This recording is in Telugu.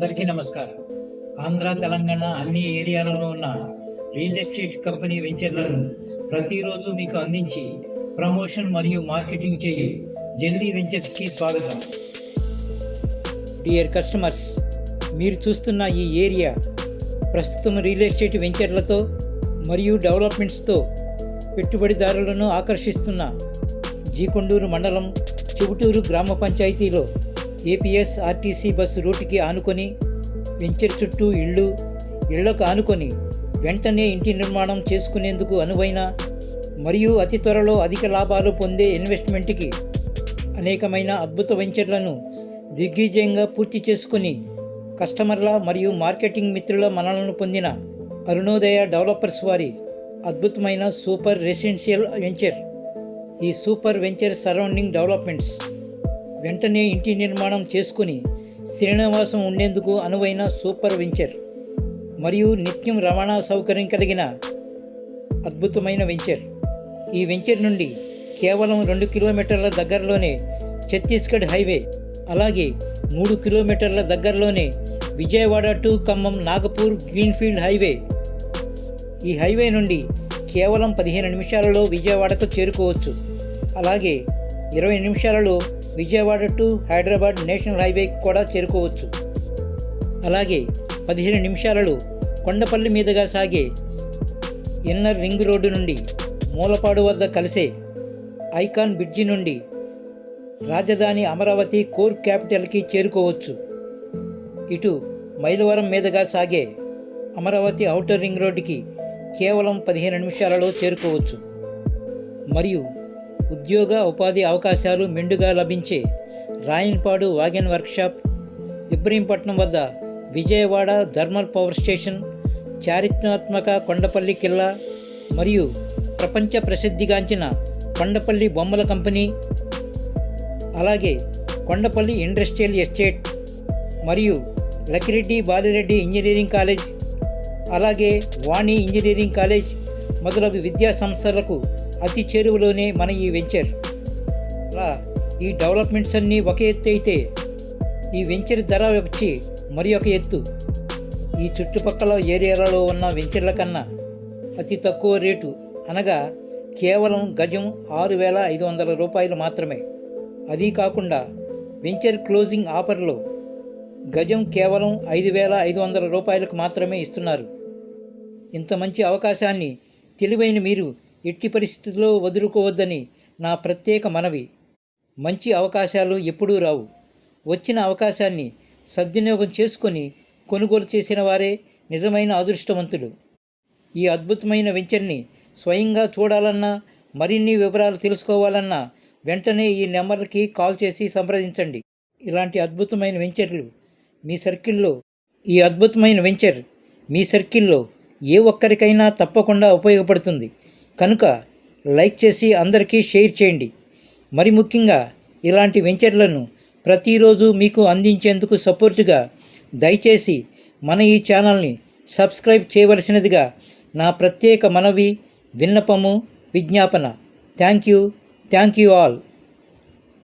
అందరికీ నమస్కారం. ఆంధ్ర తెలంగాణ అన్ని ఏరియాలలో ఉన్న రియల్ ఎస్టేట్ కంపెనీ వెంచర్లను ప్రతిరోజు మీకు అందించి ప్రమోషన్ మరియు మార్కెటింగ్ చేయి. జల్దీ వెంచర్స్కి స్వాగతం. డియర్ కస్టమర్స్ మీరు చూస్తున్న ఈ ఏరియా ప్రస్తుతం రియల్ ఎస్టేట్ వెంచర్లతో మరియు డెవలప్మెంట్స్తో పెట్టుబడిదారులను ఆకర్షిస్తున్న జీకొండూరు మండలం చెబుటూరు గ్రామ పంచాయతీలో ఏపీఎస్ ఆర్టీసీ బస్సు రూట్కి ఆనుకొని వెంచర్ చుట్టూ ఇళ్ళు ఇళ్ళకు ఆనుకొని వెంటనే ఇంటి నిర్మాణం చేసుకునేందుకు అనువైన మరియు అతి త్వరలో అధిక లాభాలు పొందే ఇన్వెస్ట్మెంట్కి అనేకమైన అద్భుత వెంచర్లను దిగ్విజయంగా పూర్తి చేసుకుని కస్టమర్ల మరియు మార్కెటింగ్ మిత్రుల మనలను పొందిన అరుణోదయ డెవలపర్స్ వారి అద్భుతమైన సూపర్ రెసిడెన్షియల్ వెంచర్. ఈ సూపర్ వెంచర్ సరౌండింగ్ డెవలప్మెంట్స్ వెంటనే ఇంటి నిర్మాణం చేసుకుని శ్రీనివాసం ఉండేందుకు అనువైన సూపర్ వెంచర్ మరియు నిత్యం రవాణా సౌకర్యం కలిగిన అద్భుతమైన వెంచర్. ఈ వెంచర్ నుండి కేవలం రెండు కిలోమీటర్ల దగ్గరలోనే ఛత్తీస్గఢ్ హైవే అలాగే మూడు కిలోమీటర్ల దగ్గరలోనే Vijayawada to Khammam Nagpur greenfield highway. ఈ హైవే నుండి కేవలం పదిహేను నిమిషాలలో విజయవాడకు చేరుకోవచ్చు. అలాగే ఇరవై నిమిషాలలో Vijayawada to Hyderabad national highway కూడా చేరుకోవచ్చు. అలాగే పదిహేను నిమిషాలలో కొండపల్లి మీదుగా సాగే ఇన్నర్ రింగ్ రోడ్డు నుండి మూలపాడు వద్ద కలిసే ఐకాన్ బ్రిడ్జి నుండి రాజధాని అమరావతి కోర్ క్యాపిటల్కి చేరుకోవచ్చు. ఇటు మైలవరం మీదుగా సాగే అమరావతి ఔటర్ రింగ్ రోడ్డుకి కేవలం పదిహేను నిమిషాలలో చేరుకోవచ్చు. మరియు ఉద్యోగ ఉపాధి అవకాశాలు మెండుగా లభించే రాయన్పాడు వాగన్ వర్క్షాప్ ఇబ్రహీంపట్నం వద్ద విజయవాడ థర్మల్ పవర్ స్టేషన్ చారిత్రాత్మక కొండపల్లి కిల్లా మరియు ప్రపంచ ప్రసిద్ధిగాంచిన కొండపల్లి బొమ్మల కంపెనీ అలాగే కొండపల్లి ఇండస్ట్రియల్ ఎస్టేట్ మరియు లకిరెడ్డి బాలిరెడ్డి ఇంజనీరింగ్ కాలేజ్ అలాగే వాణి ఇంజనీరింగ్ కాలేజ్ మొదలగు విద్యా సంస్థలకు అతి చేరువలోనే మన ఈ వెంచర్. అలా ఈ డెవలప్మెంట్స్ అన్నీ ఒక ఎత్తు అయితే ఈ వెంచర్ ధర వచ్చి మరి ఒక ఎత్తు. ఈ చుట్టుపక్కల ఏరియాలలో ఉన్న వెంచర్ల కన్నా అతి తక్కువ రేటు. అనగా కేవలం గజం ఆరు వేల ఐదు వందల రూపాయలు మాత్రమే. అదీ కాకుండా వెంచర్ క్లోజింగ్ ఆఫర్లో గజం కేవలం ఐదు వేల ఐదు వందల రూపాయలకు మాత్రమే ఇస్తున్నారు. ఇంత మంచి అవకాశాన్ని తెలివైన మీరు ఎట్టి పరిస్థితుల్లో వదులుకోవద్దని నా ప్రత్యేక మనవి. మంచి అవకాశాలు ఎప్పుడూ రావు. వచ్చిన అవకాశాన్ని సద్వినియోగం చేసుకొని కొనుగోలు చేసిన వారే నిజమైన అదృష్టవంతులు. ఈ అద్భుతమైన వెంచర్ని స్వయంగా చూడాలన్నా మరిన్ని వివరాలు తెలుసుకోవాలన్నా వెంటనే ఈ నెంబర్కి కాల్ చేసి సంప్రదించండి. ఇలాంటి అద్భుతమైన వెంచర్లు మీ సర్కిల్లో ఈ అద్భుతమైన వెంచర్ మీ సర్కిల్లో ఏ ఒక్కరికైనా తప్పకుండా ఉపయోగపడుతుంది. కనుక లైక్ చేసి అందరికీ షేర్ చేయండి. మరి ముఖ్యంగా ఇలాంటి వెంచర్లను ప్రతిరోజు మీకు అందించేందుకు సపోర్టుగా దయచేసి మన ఈ ఛానల్ని సబ్స్క్రైబ్ చేయవలసినదిగా నా ప్రత్యేక మనవి విన్నపము విజ్ఞాపన. Thank you. Thank you all.